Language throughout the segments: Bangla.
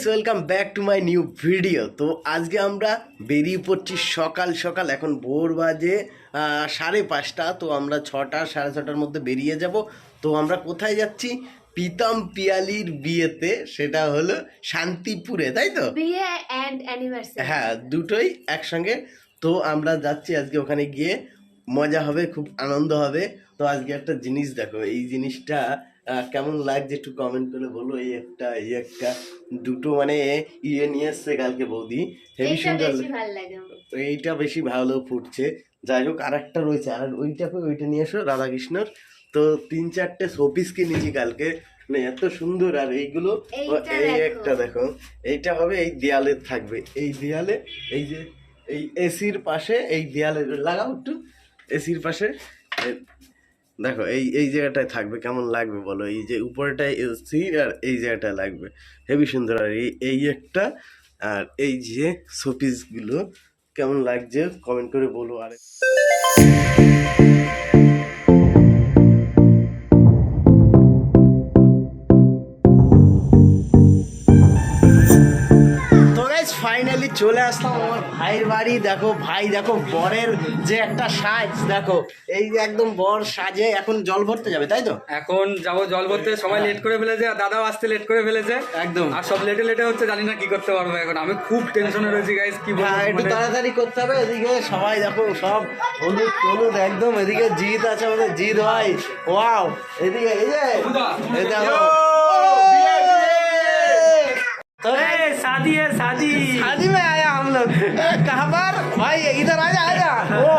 Guys welcome back to my new video তো আজকে আমরা বেরিয়ে পড়ছি সকাল সকাল এখন ভোর বাজে সাড়ে পাঁচটা তো আমরা ছটা সাড়ে ছটার মধ্যে বেরিয়ে যাব। তো আমরা কোথায় যাচ্ছি? প্রীতম পিয়ালির বিয়েতে সেটা হলো শান্তিপুরে তাই তো? বিয়ে অ্যান্ড অ্যানিভার্সারি হ্যাঁ দুটোই একসঙ্গে। তো আমরা যাচ্ছি আজকে ওখানে গিয়ে মজা হবে খুব আনন্দ হবে। তো আজকে একটা জিনিস দেখো এই জিনিসটা কেমন লাগছে একটু কমেন্ট করে বলো। এই একটা এই একটা দুটো মানে ইয়ে নিয়ে এসছে কালকে বৌদি। হেভি সুন্দর এইটা বেশি ভালো ফুটছে। যাই হোক আর একটা রয়েছে। আর ওইটাকে ওইটা নিয়ে এসো রাধাকৃষ্ণর। তো তিন চারটে শোপিস কিনেছি কালকে। মানে এত সুন্দর। আর এইগুলো এই একটা দেখো। এইটা হবে এই দেয়ালে থাকবে। এই দেয়ালে এই যে এই এসির পাশে এই দেয়ালে লাগাও একটু। এসির পাশে দেখো, এই এই জায়গাটায় থাকবে, কেমন লাগবে বলো? এই যে উপরটায় এসি আর এই জায়গাটায় লাগবে। হেভি সুন্দর। আর এই এই একটা, আর এই যে শোপিসগুলো, কেমন লাগছে কমেন্ট করে বলো আর। ফাইনালি চলে আসলাম ভাইয়ের বাড়ি দেখো ভাই দেখো বরের যে একটা সাজ দেখো এই যে একদম বর সাজে এখন জল ভরতে যাবে তাই তো এখন যাবো জল ভরতে সবাই লেট করে ফেলেছে আর দাদাও আসতে লেট করে ফেলেছে একদম আর সব লেটে লেটে হচ্ছে জানি না কি করতে পারবো এখন আমি খুব টেনশনে রয়েছি গাইস কি বলবো হ্যাঁ একটু মানে- তাড়াতাড়ি করতে হবে এদিকে সবাই দেখো সব হলুদ হলুদ একদম এদিকে জিৎ আছে আমাদের জিৎ ভাই ওয়াও এদিকে এই যে এই দেখো तो शादी है शादी शादी में आया हम लोग कहाँ पर भाई इधर आजा आजा ओ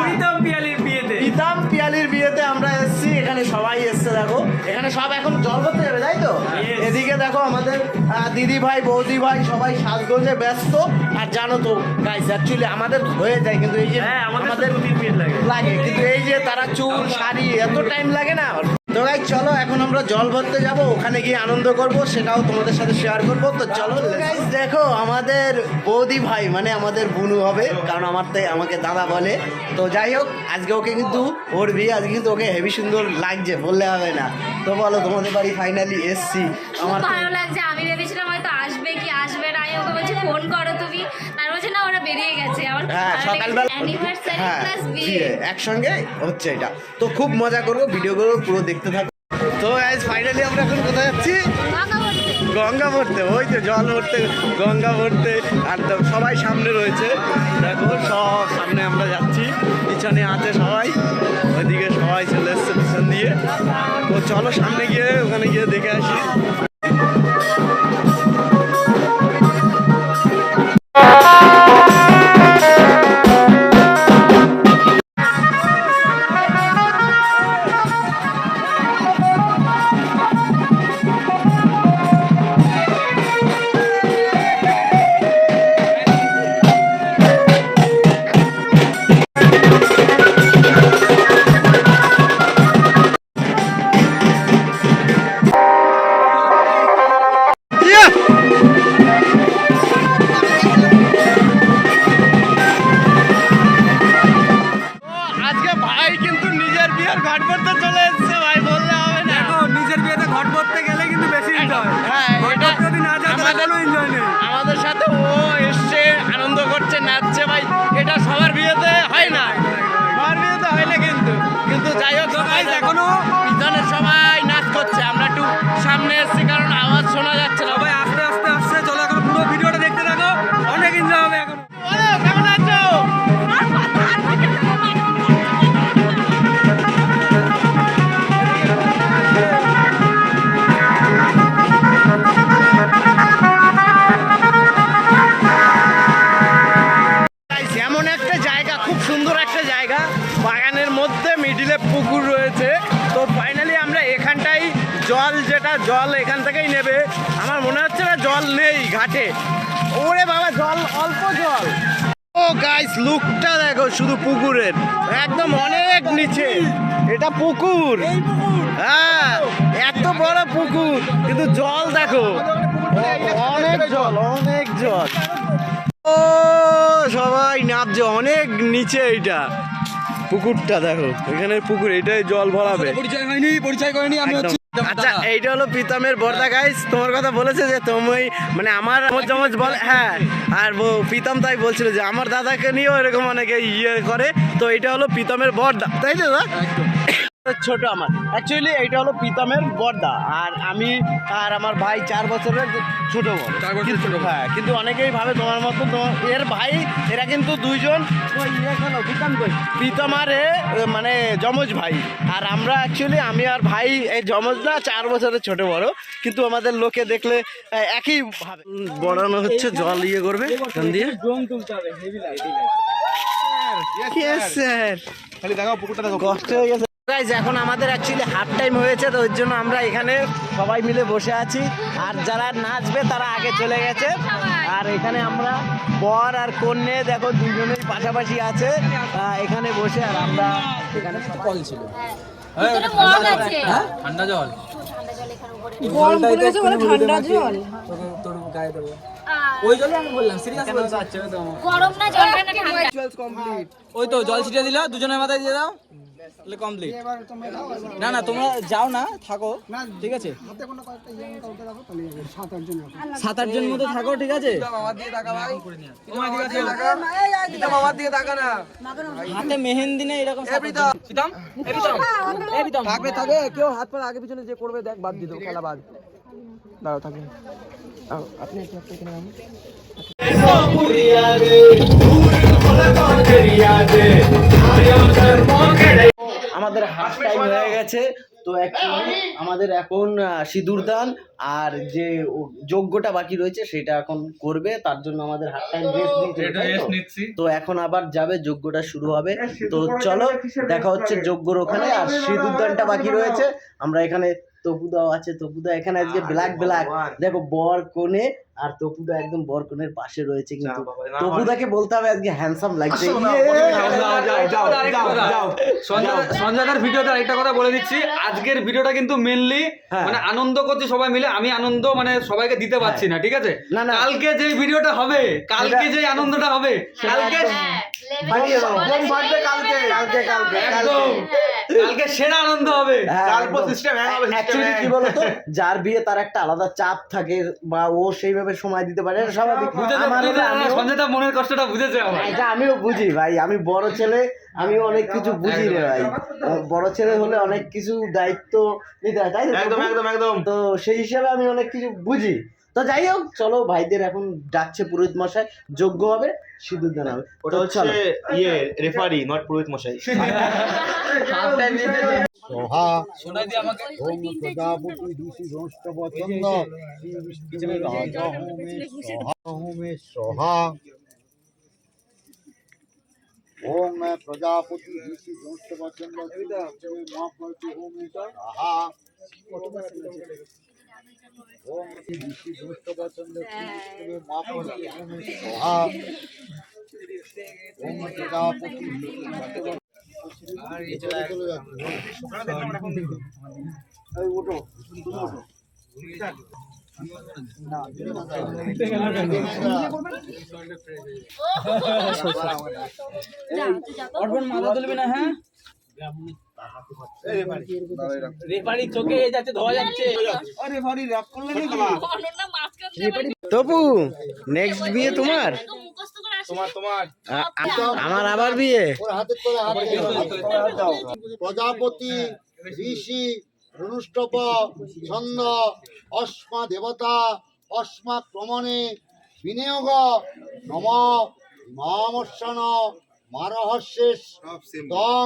প্রীতম পিয়ালির বিয়েতে পিতাম পিয়ালির বিয়েতে আমরা এসেছি এখানে সবাই এসছে দেখো এখানে সব এখন জল করতে যাবে তাই তো এদিকে দেখো আমাদের আহ, দিদি ভাই বৌদি ভাই সবাই সাজগোজে ব্যস্ত আর জানো তো গাইস অ্যাকচুয়ালি আমাদের হয়ে যায় কিন্তু এই যে আমাদের লাগে কিন্তু এই যে তারা চুল শাড়ি এত টাইম লাগে না তো ভাই চলো এখন আমরা জল ভরতে যাব ওখানে গিয়ে আনন্দ করব সেটাও তোমাদের সাথে শেয়ার করব। তো চলো গাইস দেখো আমাদের বৌদি ভাই মানে আমাদের বুনু হবে কারণ আমার তাই আমাকে দাদা বলে। তো যাই হোক আজকে ওকে কিন্তু ওর বিয়ে আজকে কিন্তু ওকে হেভি সুন্দর লাগছে বললে হবে না। তো বলো তোমাদের বাড়ি ফাইনালি এসছি। আমার ভালো লাগছে আমি ভেবেছিলাম ফোন করো তুমি। তার বলছে না ওরা বেরিয়ে গেছে। আমার হ্যাঁ সকালবেলা অ্যানিভার্সারি হ্যাঁ প্লাস বিয়ে বিয়ে একসঙ্গে হচ্ছে এটা। তো খুব মজা করব ভিডিওগুলো পুরো দেখতে থাকো। তো আজ ফাইনালি আমরা এখন কোথায় যাচ্ছি? গঙ্গা ভর্তি। ওই তো জল ভরতে গঙ্গা ভরতে আর তো সবাই সামনে রয়েছে। দেখো সব সামনে আমরা যাচ্ছি। পিছনে আছে সবাই। ওইদিকে সবাই চলে এসছে পিছন দিয়ে। তো চলো সামনে গিয়ে ওখানে গিয়ে দেখে আসি। জল যেটা জল এখান থেকেই নেবে। আমার মনে হচ্ছে না জল নেই ঘাটে। ওরে বাবা জল অল্প জল। ও গাইস লুকটা দেখো শুধু পুকুরের। একদম অনেক নিচে। এটা পুকুর। হ্যাঁ এত বড় পুকুর। কিন্তু জল দেখো। অনেক জল অনেক জল। ও সবাই নাচছে অনেক নিচে এইটা। পুকুরটা দেখো এখানে পুকুর এটাই জল ভরাবে। পরিচয় হয়নি পরিচয় করেনি আমি আচ্ছা এইটা হলো প্রীতমের বর্দা গাইস তোমার কথা বলেছে যে তুমি মানে আমার জমজ বলে হ্যাঁ। আর প্রীতম তাই বলছিল যে আমার দাদাকে নিয়েও এরকম অনেকে ইয়ে করে। তো এটা হলো প্রীতমের বর্দা। তাই দাদা? ছোট আমার। অ্যাকচুয়ালি এইটা হলো প্রীতমের বর্দা। আর আমি আর আমার ভাই চার বছরের ছোট বড় হ্যাঁ কিন্তু অনেকেই ভাবে তোমার মতো তোমার এর ভাই এরা কিন্তু দুইজন ইয়ে প্রীতম কই? প্রীতম আর এ মানে যমজ ভাই। আর আমরা অ্যাকচুয়ালি আমি আর ভাই এই যমজ না চার বছরের ছোট বড়। কিন্তু আমাদের লোকে দেখলে একই ভাবে। বড়ানো হচ্ছে জল ইয়ে করবে দিয়ে। Yes, sir. কষ্ট হয়ে গেছে। Guys, এখন আমাদের অ্যাকচুয়ালি হাফ টাইম হয়েছে তো ওই জন্য আমরা এখানে সবাই মিলে বসে আছি। আর যারা নাচবে তারা আগে চলে গেছে। আর এখানে আমরা বর আর কন্যে দেখো দুজনেই পাশাপাশি আছে। আহ, এখানে বসে আর আমরা এখানে কল ছিল। আছে। ঠান্ডা জল। ঠান্ডা জল। তোর গায়ে দেবো। আহ, ওই জলে আমি বললাম সিরিয়াস বলছি। গরম না জলটা না ঠান্ডা? ওই তো জল ছিটিয়ে দিলা দুজনের মাথায় দিয়ে দাও। কমপ্লিট না না তোমরা যাও না থাকো। ঠিক আছে? সাত আট জন মতো থাকো ঠিক আছে? হাতে মেহেন্দি নেই এরকম সিতাম থাকবে কেউ হাত পা আগে পিছনে যে করবে দেখ বাদ দিত খেলা বাদ। দাঁড়াও থাকবে আপনি একটু আপনি হাফ টাইম হয়ে গেছে। তো অ্যাকচুয়ালি আমাদের এখন সিঁদুর দান আর যে যজ্ঞটা বাকি রয়েছে সেটা এখন করবে। তার জন্য আমাদের হাফ টাইম রেস্ট নিচ্ছি। তো এখন আবার যাবে যজ্ঞটা শুরু হবে। তো চলো দেখা হচ্ছে যজ্ঞর ওখানে আর সিঁদুর দানটা বাকি রয়েছে। আমরা এখানে তপুদাও আছে। তপুদা এখানে আজকে ব্ল্যাক ব্ল্যাক দেখো বর কোণে আর তপুদা একদম বরকনের পাশে রয়েছে কিন্তু তপুদাকে বলতে হবে আজকে হ্যান্ডসাম লাগছে। সঞ্জয়দার ভিডিওতে আরেকটা কথা বলে দিচ্ছি। আজকের ভিডিওটা কিন্তু মেনলি হ্যাঁ। মানে আনন্দ করছি সবাই মিলে। আমি আনন্দ মানে সবাইকে দিতে পারছি না ঠিক আছে? না, না। কালকে যে ভিডিওটা হবে কালকে যে আনন্দটা হবে কালকে হ্যাঁ, level বানিয়ে দাও। সবাই বোম ফাটবে কালকে কালকে কালকে কালকে। সেরা আনন্দ হবে। অ্যাকচুয়ালি কি বলতো? যার বিয়ে তার একটা আলাদা চাপ থাকে বা ও সেইভাবে সময় দিতে পারে স্বাভাবিক। আমার হলে আমিও- সঞ্জয়দা মনের কষ্টটা বুঝেছে এটা আমিও বুঝি ভাই। আমি বড় ছেলে আমি অনেক কিছু বুঝি রে ভাই। বড় ছেলে হলে অনেক কিছু দায়িত্ব নিতে হয় তাই একদম একদম একদম। তো সেই হিসাবে আমি অনেক কিছু বুঝি। তো যাই হোক চলো ভাইদের এখন ডাকছে পুরোহিত মশাই যোগ্য হবে সিঁদুর দান হবে। ওটা হচ্ছে ইয়ে রেফারি নট পুরোহিত মশাই। সহা ওম শ্রী বিষ্ণু রাজা হোমে সহা হোমে সহা। মাথা তুলবি না হ্যাঁ তপু নেক্সট বিয়ে তোমার? মুখস্থ করে আসি। তোমার তোমার। আ- আ- আমার আবার বিয়ে? প্রজাপতি ঋষি রুষ্টপ ছন্দ অস্মা দেবতা অস্মা ক্রমণে বিনিয়োগ নম মামর্ষণ মারহস্যেস দং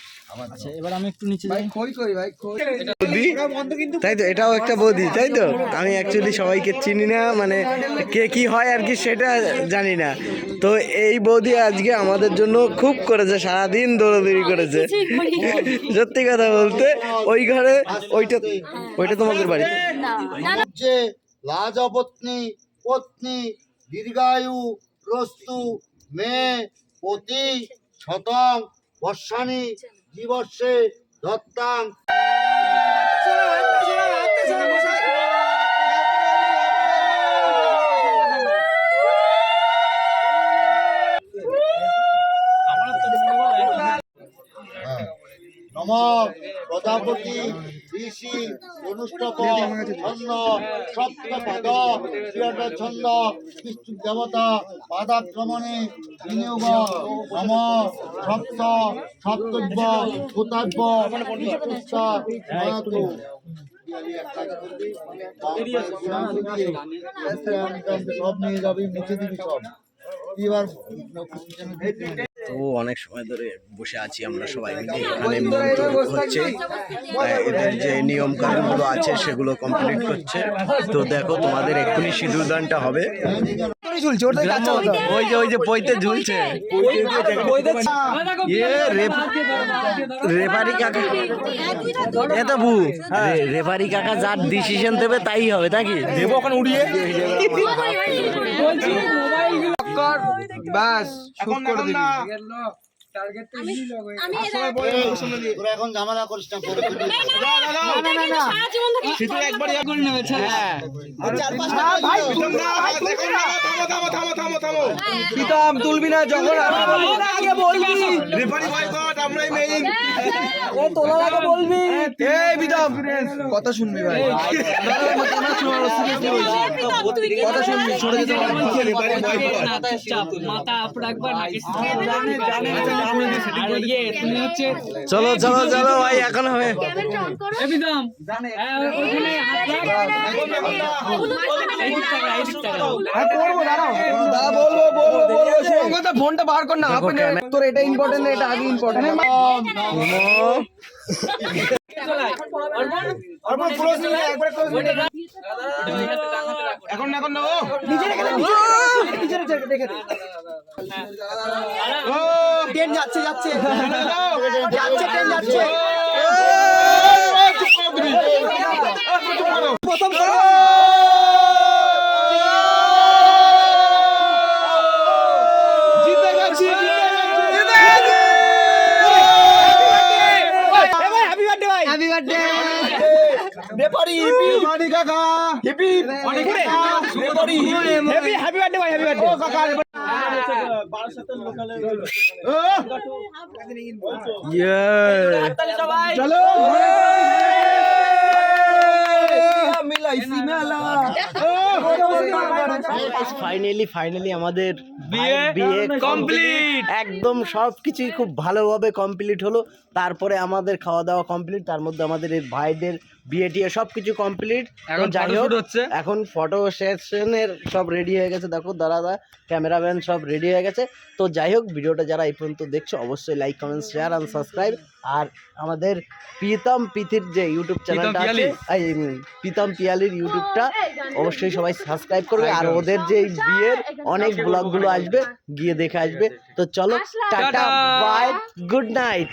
আচ্ছা এবার আমি একটু নিচে যাই। বৌদি? তাই তো এটাও একটা বৌদি তাই তো? আমি অ্যাকচুয়ালি সবাইকে চিনি না মানে কে কি হয় আর কি সেটা জানি না। তো এই বৌদি আজকে আমাদের জন্য খুব করেছে সারাদিন দৌড়াদৌড়ি করেছে। সত্যি কথা বলতে ওই ঘরে ওইটা ওইটা তোমাদের বাড়ি। যে লাজপত্নী পত্নী দীর্ঘায়ু প্রস্তু মেয়ে পতি শতং বর্ষানি জীবর্ষে দত্তাং নম প্রজাপতি ঋষি অনুষ্ঠপ ছন্দ সপ্তপদ শ্রীয়ট ছন্দ বিষ্ণু দেবতা পাদাক্রমণে বিনিয়োগ নম সপ্ত সপ্তব্য ভূতাব্য সব নিয়ে যাবি মুছে দিবি সব এবার তো অনেক সময় ধরে বসে আছি আমরা সবাই মিলে। এখানে মন্ত্র হচ্ছে। এদের যে নিয়ম কানুনগুলো আছে সেগুলো কমপ্লিট করছে তো দেখো তোমাদের এক্ষুনি সিঁদুর দানটা হবে। ঝুলছে হতো। ওই যে ওই যে পইতে ঝুলছে। ইয়ে রেফারি কাকা। এ তো ভু রেফারি কাকা যার ডিসিশন দেবে তাই হবে নাকি? দেবো ওখানে উড়িয়ে। বাস শুট করে দিবি এখন ঝামেলা করিস না প্রীতম তুলবি না যখন আমি বলব না আগে বলবি এ তোলার আগে বলবি এই প্রীতম কথা শুনবি ভাই কথা শুনবি সরে যেতে মাথা আপ রাখবা নাকি আর ইয়ে তুমি হচ্ছে চলো চলো চলো ভাই এখন হবে একদম হ্যাঁ, হ্যাঁ ফোনটা বার কর না তোর এটা ইম্পর্টেন্ট এটা আগে ইম্পর্টেন্ট এখন এখন রেখে দে রেখে দে ও! ট্রেন যাচ্ছে যাচ্ছে। যাচ্ছে ট্রেন যাচ্ছে। প্রথম জিতে গেছি হ্যাপি বার্থডে ভাই হ্যাপি বার্থডে রেফারি হিপি মানি কাকা হিপি অনেক রেফারি হ্যাপি হ্যাপি বার্থডে ভাই হ্যাপি বার্থডে ও কাকা চলো। মিলাইছি মেলা ফাইনালি ফাইনালি আমাদের বিয়ে কমপ্লিট একদম সব কিছুই খুব ভালোভাবে কমপ্লিট হলো। তারপরে আমাদের খাওয়া দাওয়া কমপ্লিট তার মধ্যে আমাদের এই ভাইদের বিয়ে টিয়ে সব কিছু কমপ্লিট এখন যাই হোক হচ্ছে। এখন ফটো সেশনের সব রেডি হয়ে গেছে। দেখো দাদা ক্যামেরাম্যান সব রেডি হয়ে গেছে। তো যাই হোক ভিডিওটা যারা এই পর্যন্ত দেখছ অবশ্যই লাইক কমেন্ট শেয়ার আর সাবস্ক্রাইব আর আমাদের প্রীতম পিথির যে ইউটিউব চ্যানেলটা আছে প্রীতম পিয়ালির ইউটিউবটা অবশ্যই সবাই সাবস্ক্রাইব করবে। আর ওদের যে এই বিয়ের অনেক ব্লগগুলো আসবে গিয়ে দেখে আসবে। তো চলো tata tata. Bye good night